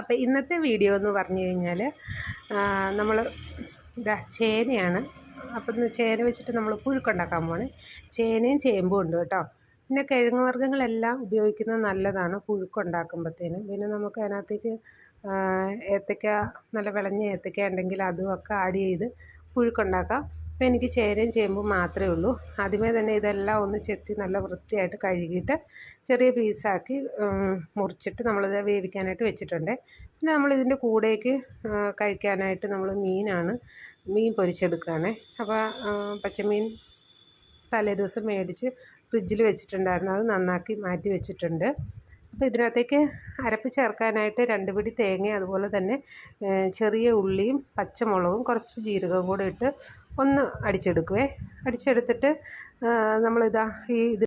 അപ്പോൾ ഇന്നത്തെ വീഡിയോ എന്ന് പറഞ്ഞു കഴിഞ്ഞാൽ നമ്മൾ ഇതാ ചേനയാണ്. അപ്പം ചേന വെച്ചിട്ട് നമ്മൾ പുഴുക്കുണ്ടാക്കാൻ പോണേ ചേനയും ചേമ്പും ഉണ്ട് കേട്ടോ. പിന്നെ കിഴങ്ങ് വർഗങ്ങളെല്ലാം ഉപയോഗിക്കുന്നത് നല്ലതാണ് പുഴുക്കുണ്ടാക്കുമ്പോഴത്തേനും പിന്നെ നമുക്ക് അതിനകത്തേക്ക് ഏത്തക്ക നല്ല വിളഞ്ഞ ഏത്തക്ക ഉണ്ടെങ്കിൽ അതുമൊക്കെ ആഡ് ചെയ്ത് പുഴുക്കുണ്ടാക്കാം. അപ്പോൾ എനിക്ക് ചേനയും ചേമ്പും മാത്രമേ ഉള്ളൂ. ആദ്യമേ തന്നെ ഇതെല്ലാം ഒന്ന് ചെത്തി നല്ല വൃത്തിയായിട്ട് കഴുകിയിട്ട് ചെറിയ പീസാക്കി മുറിച്ചിട്ട് നമ്മളിത് വേവിക്കാനായിട്ട് വെച്ചിട്ടുണ്ട്. പിന്നെ നമ്മളിതിന്റെ കൂടേക്ക് കഴിക്കാനായിട്ട് നമ്മൾ മീനാണ് മീൻ പൊരിച്ചെടുക്കുകയാണ്. അപ്പോൾ പച്ചമീൻ തലേദിവസം മേടിച്ച് ഫ്രിഡ്ജിൽ വെച്ചിട്ടുണ്ടായിരുന്നു. അത് നന്നാക്കി മാറ്റി വെച്ചിട്ടുണ്ട്. അപ്പോൾ ഇതിനകത്തേക്ക് അരപ്പ് ചേർക്കാനായിട്ട് രണ്ട് പിടി തേങ്ങ അതുപോലെ തന്നെ ചെറിയ ഉള്ളിയും പച്ചമുളകും കുറച്ച് ജീരകവും കൂടെ ഇട്ട് ഒന്ന് അടിച്ചെടുക്കുവേ. അടിച്ചെടുത്തിട്ട് നമ്മളിതാ ഈ ഇത്